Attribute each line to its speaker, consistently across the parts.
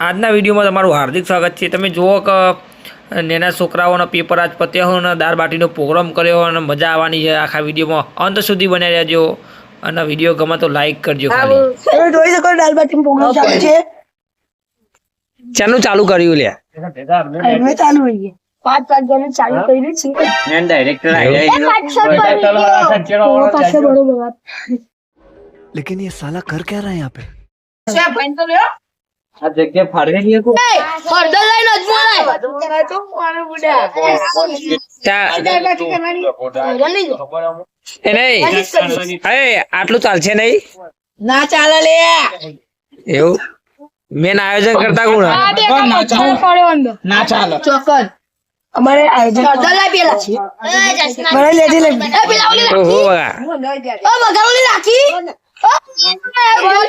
Speaker 1: આજના વિડીયોમાં તમારું હાર્દિક સ્વાગત છે તમે જુઓ કે નાના છોકરાઓના પેપર આજ પત્યા હોય અને દાળ બાટીનો પ્રોગ્રામ કર્યો હોય અને મજા આવવાની છે આખા વિડીયોમાં અંત સુધી બનાવી રહેજો અને વિડીયો ગમે તો લાઈક કરજો ખાલી
Speaker 2: તમે જોઈ શકો દાલ બાટી પ્રોગ્રામ ચાલુ છે
Speaker 1: ચાનું ચાલુ કર્યું લે
Speaker 2: હવે ચાલુ હોય છે પાંચ વાગ્યાનું ચાલુ કર્યું છે થોડો પાસે બડો બગાડ
Speaker 3: लेकिन ये साला कर क्या रहा है यहाँ पे
Speaker 1: એ નહીં. એ આટલું ચાલશે નહીં?
Speaker 2: ના ચાલે લે.
Speaker 1: એવું? મેન આયોજન કરતા કોણ?
Speaker 2: ના ચાલે. ચોકન અમારે આયોજન મને લેતી લેતી
Speaker 1: ઓહો બગા રમર ભમર થયું જો બધું
Speaker 2: નહીં રમા રાખી.
Speaker 1: મોટા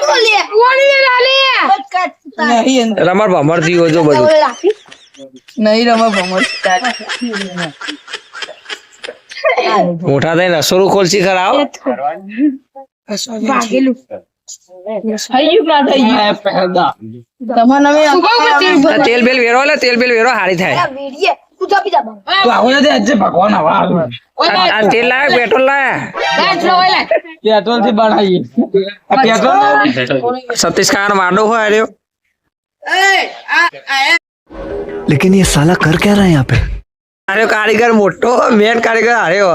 Speaker 1: ખોલશી ખરા આવો.
Speaker 2: ભાગેલું. થઈ ગયું ના થઈ ગયું. તમારે હવે
Speaker 1: આ તેલ બેલ વેરો લે તેલ બેલ વેરો હારી થાય. તેલ લાવે પેટ્રોલ લાયા? સતીશ કાન માંડો હોય રહ્યો.
Speaker 3: लेकिन ये साला कर क्या रहा है यहाँ पे
Speaker 1: આર્યો કારીગર મોટો મેન કારીગર હાર્યો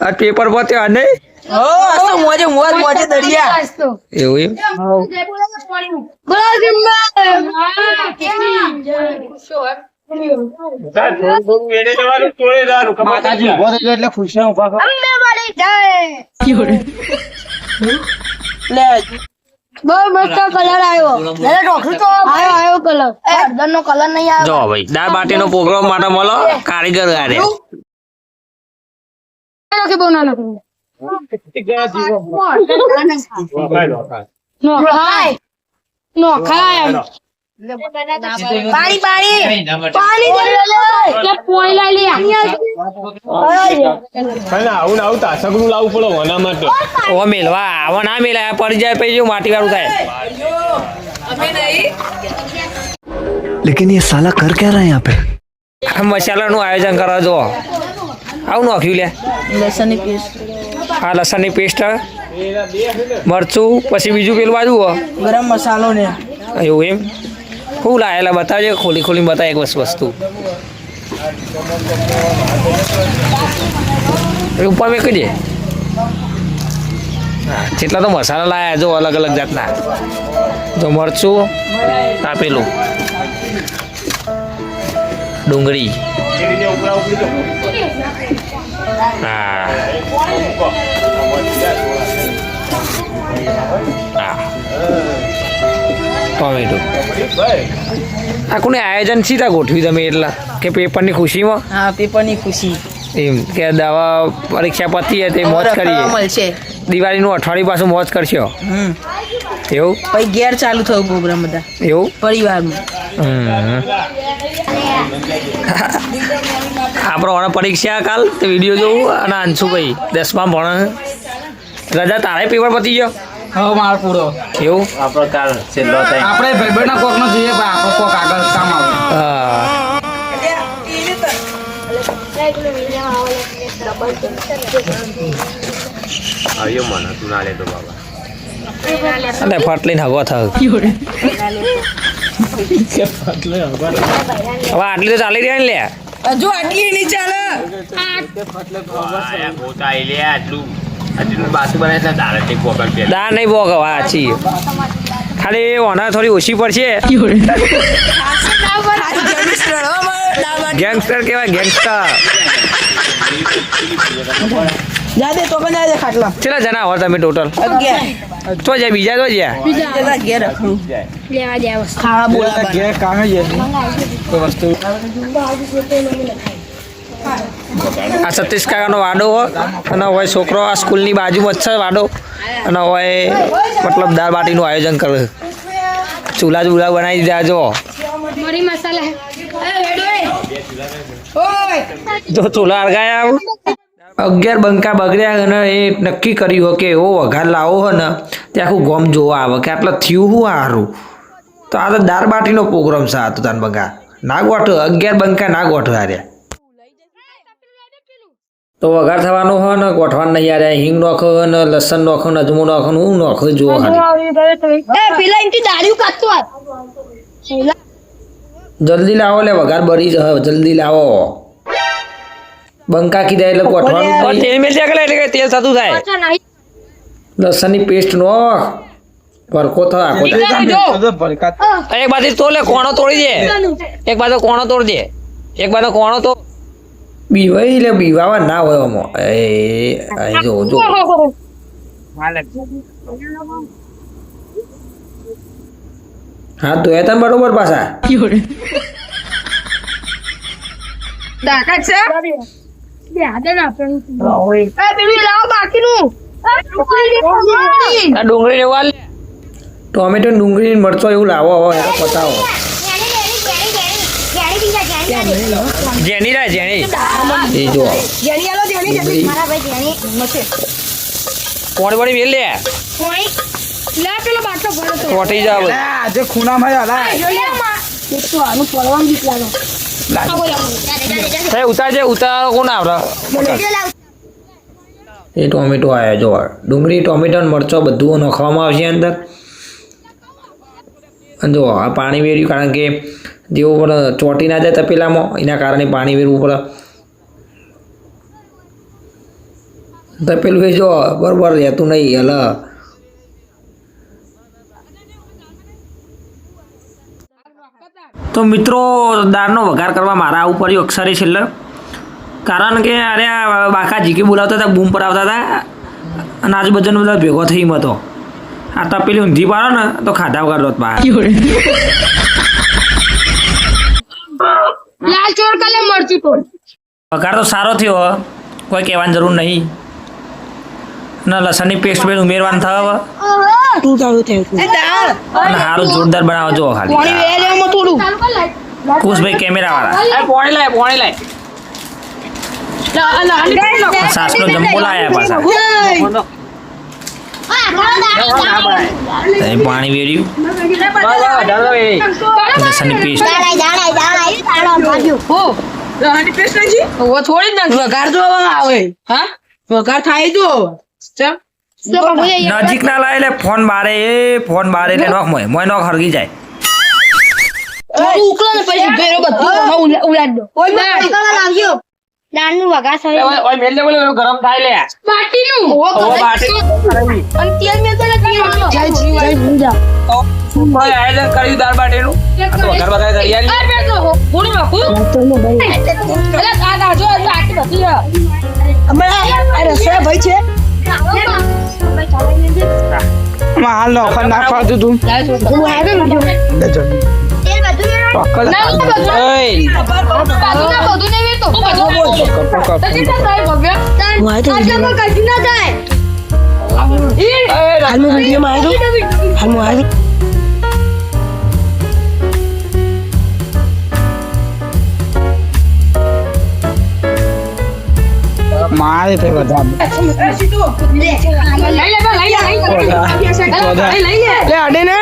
Speaker 1: આ પેપર પત્યો આ નહીં
Speaker 2: ઓ અસો મોજે મોજ મોજે દરિયા
Speaker 1: એવું એમ
Speaker 2: લે બહુ મસ્ત કલર આવ્યો. એટલે ડોક્ટર તો આવ્યો આવ્યો કલર હળદર નો કલર નહીં આવ્યો
Speaker 1: જો ભાઈ દાળ બાટીનો પ્રોગ્રામ માટે મળો. કારીગર હાર્યો
Speaker 2: કે બહુ ના લખું નો ખાય નો ખાય પાણી પાણી પાણી કે પોઈલા લે
Speaker 4: આવું ને આવું તાસકનું લાવવું પડે ઓના માટે
Speaker 1: ઓ મેલવા આવા ના મેલાય પડી જાય પછી માટી વાળું થાય
Speaker 3: लेकिन ये साला कर क्या रहा है यहाँ पे
Speaker 1: આ મસાલાનું આયોજન કરો જો આવું નાખ્યું લે
Speaker 2: લસણ ની પેસ્ટ
Speaker 1: આ લસણની પેસ્ટ મરચું પછી બીજું પેલું બાજુ હો
Speaker 2: ગરમ મસાલો ને
Speaker 1: એવું એમ શું લાયેલા બતાવજે ખોલી ખોલી બતાવ એક વસ્તુ વસ્તુ એ ઉપર મેં કહીએ હા જેટલા તો મસાલા લાયા જો અલગ અલગ જાતના જો મરચું આપેલું ડુંગળી હા હા ટોમેટો આ કોને આયોજન સીધા ગોઠવી તમે એટલા? કે પેપરની ખુશીમાં?
Speaker 2: હા પેપરની ખુશી.
Speaker 1: એમ કે દવા પરીક્ષા પતી હતી મોજ કરીએ. દિવાળીનું અઠવાડિયું પાછું મોજ કરશો? એવું?
Speaker 2: પછી ઘેર ચાલુ થયું પ્રોગ્રામ બધા.
Speaker 1: એવું?
Speaker 2: પરિવારમાં.
Speaker 1: આપણો હમણાં પરીક્ષા કાલ વીડિયો જોવું અને અંશુભાઈ દસમાં ભણ. રજા તારે પેપર પતી ગયો?
Speaker 5: હવે મારો પૂરો.
Speaker 1: એવું
Speaker 5: આપણે ભાઈબંધના કોક નો જોઈએ પણ આપણો કોક આગળ કામ આવે.
Speaker 1: હા. અને ફટ લઈને હગો થયો. હવે આટલી તો ચાલી રહ્યા ને લે
Speaker 2: હજુ આટલી નહીં ચાલે.
Speaker 1: દા નહીં બોગ હવે છી. ખાલી ઓના થોડી ઓછી પડશે. ગેંગસ્ટર કહેવાય ગેંગસ્ટર.
Speaker 2: જાદે તો પણ જાદે ખાટલા.
Speaker 1: કેટલા જણા હો તમે ટોટલ તો જાય બીજા તો જ્યાં.
Speaker 2: બીજા. ઘેર ખાવા
Speaker 5: કામે વસ્તુ.
Speaker 1: આ સતીશ કાકાનો વાડો હો. અને હોય છોકરો આ સ્કૂલની બાજુમાં જ છે વાડો. અને હોય મતલબ દાળ બાટીનું આયોજન કરે ચૂલા ચૂલા બનાવી દીધા જો. જો ચૂલા અળગાયા અગિયાર બંકા બગડ્યા અને એ નક્કી કર્યું કે એવો વઘાર લાવો હો ને તે આખું ગોમ જોવા આવે કે આટલા થયું હું સારું તો આ તો દાળ બાટીનો પ્રોગ્રામ છે આ તો તાન બગા. ના ગોઠો અગિયાર બંકા ના ગોઠો હાર્યા. તો વઘાર થવાનો હોય ને ગોઠવાનું નહીં યાર હિંગ નોખો ને લસણ નોખો ને અજમો નોખો ને હું નોખો જો ખાલી
Speaker 2: એ પેલા દારૂ
Speaker 1: જલ્દી લાવો લે વઘાર બરી જશે જલ્દી લાવો. બંકા કીધા એટલે ગોઠવાનું નહીં.
Speaker 5: તેલ મેલ એટલે કે તેલ થતું થાય.
Speaker 1: લસણની પેસ્ટ નો વરકો થયો આખો
Speaker 5: એક બાજુ તોલે કોણો તોડી દે. એક બાજુ કોણો તોડી દે. એક બાજુ કોણો તો
Speaker 1: બીવાઈ એટલે બીવાવા ના હોય આમાં એ અહીં જો જો હા તો એ તને બરોબર પાછા ટોમેટો ડુંગળી મરચો એવું લાવો હવે એ તો પતાવો
Speaker 5: જેની રે જેની
Speaker 1: એ જો
Speaker 5: કોણ વળી મેલ લે
Speaker 2: લે પેલો બાટલો ભરો તો.
Speaker 5: કોટી જાવ.
Speaker 6: આજે ખૂણામાં હલા
Speaker 2: એક તો આનું પડવાનું બીક લાગે.
Speaker 5: ઉતાર જે ઉતાર કોણ આવડે
Speaker 1: એ ટોમેટો આવ્યા જો ડુંગળી ટોમેટો મરચો બધું નાખવામાં આવશે અંદર. અને જો આ પાણી વેર્યું કારણ કે જેવું પણ ચોંટી ના જાય તપેલામાં. એના કારણે પાણી વેરવું પડે. તપેલું એ બરોબર રહેતું નહીં, હલ. તો મિત્રો, દાળનો વઘાર કરવા મારા આવું પડ્યું અક્ષરે છેલ્લે. કારણ કે અરે બાકા જીકે બોલાવતા હતા, બૂમ પર આવતા હતા, અને આજુબાજુનો બધા ભેગો થઈ મતો આ તપેલી ઊંધી પાડો ને, તો ખાધા વગર રોત બહાર.
Speaker 2: લાલ ચોર કાલે મરચી તોડ
Speaker 1: વઘાર તો સારો થયો હો. કોઈ કહેવાની જરૂર નહીં અને લસણની પેસ્ટ પેસ્ટ ઉમેરવાનું થયો અને સારું જોરદાર બનાવો જો ખાલી
Speaker 2: થોડું
Speaker 1: કુશભાઈ કેમેરા વાળા
Speaker 5: પોણી લાય પોણી લાય
Speaker 1: સાસનો જમ્બો લાયા પાછા અહીં પાણી વેર્યું લસણની પેસ્ટ
Speaker 7: થોડી ના વઘાર જો આવે. હા? વઘાર થાય જો ચમ.
Speaker 1: નજીક ના લાય એટલે ફોન બારે એ ફોન બારે એટલે નોખ મોય મોય નોખ હરગી જાય.
Speaker 2: ઉકલો ને પછી ભેરો બધું ઉલાડ દો. દાળનું વઘાર સરે
Speaker 5: ઓય મેલ લે બોલે ગરમ થાય લે.
Speaker 2: બાટીનું
Speaker 5: ઓ બાટી.
Speaker 2: અને તેલ મેં તો નથી જય જય ભૂજા
Speaker 5: ઓય આયોજન દાળ બાટીનું તો વઘાર વઘાર કરી આલી.
Speaker 2: થોડું રાખું એટલે આ દાજો આટલી બધી
Speaker 7: રસોઈ ભાઈ છે?
Speaker 6: હાલ નો અખંડ નાખવા તું.
Speaker 2: હું આવે ને જો.
Speaker 6: ચોક્કસ
Speaker 2: ના બધું
Speaker 5: ઓય.
Speaker 2: બાજુ ના
Speaker 6: મારે તે બધા
Speaker 2: લે લઈ લે લઈ લે
Speaker 7: લે અડે ને.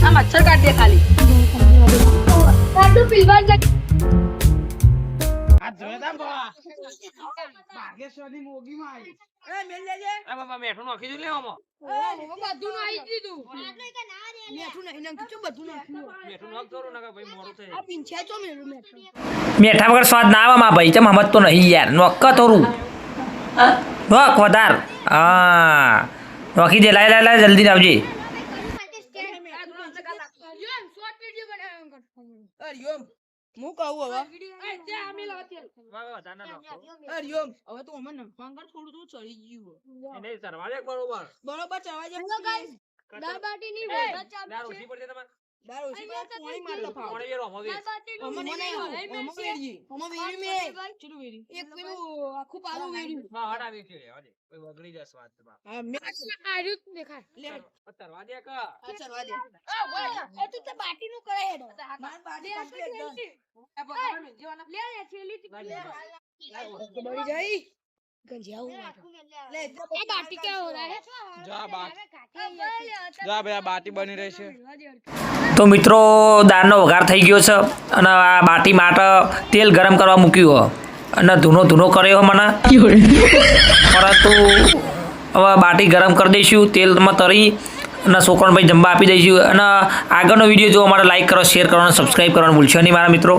Speaker 2: આ મચ્છર કાઢ દે ખાલી કાઢું પીલવા જ
Speaker 5: આ બાબા મેઠું નાખી દઉં લે આમાં
Speaker 2: બધું નાખી દીધું
Speaker 5: મેઠું નાખ કરું નકર ભાઈ મોડું થાય
Speaker 2: પીંછા ચો મેલું મેં
Speaker 1: મેઠા વગર સ્વાદ ના આવે માં ભાઈ. ચમ હમત તો નહીં યાર. નોક્કા થોડું નોક વધાર હા રોકી દે લાય લાય જલ્દી આવજે
Speaker 7: હું કહું હવે
Speaker 5: બરોબર
Speaker 7: ચડવા જાય
Speaker 5: ઓછી
Speaker 7: પડે, પાણી માર લફાવો.
Speaker 5: પોણી વેરો આમાં વેર.
Speaker 7: અમે આવું, અમે વેરીએ. વેરી મેં. ચેટલું વેરી? એક પેલું આખું પાલું વેર્યું.
Speaker 5: હા, હટ આવી છે, હટ. કોઈ બગડી જશે વાત તમારે.
Speaker 7: હા, મેં- લે,
Speaker 5: સરવા દે કા.
Speaker 7: આ દે.
Speaker 2: બાટી નું કરે હેડો
Speaker 7: માર બાટી ને, જેવાના. બળી જાય.
Speaker 8: આ બાટી ક્યાં હો રહા હે
Speaker 7: જા બાટી જા ભાઈ આ બાટી બની રહી છે
Speaker 1: તો મિત્રો દાળનો વઘાર થઈ ગયો છે અને આ બાટી માટે તેલ ગરમ કરવા મૂક્યું હે. અને ધૂનો ધૂનો કર્યો મને. પરંતુ હવે બાટી ગરમ કરી દઈશું તેલમાં તરી અને છોકરાને ભાઈ જમવા આપી દઈશું. અને આગળનો વીડિયો જોવા માટે લાઈક કરો શેર કરવાનો અને સબસ્ક્રાઈબ કરવાનું ભૂલશો નહીં મારા મિત્રો.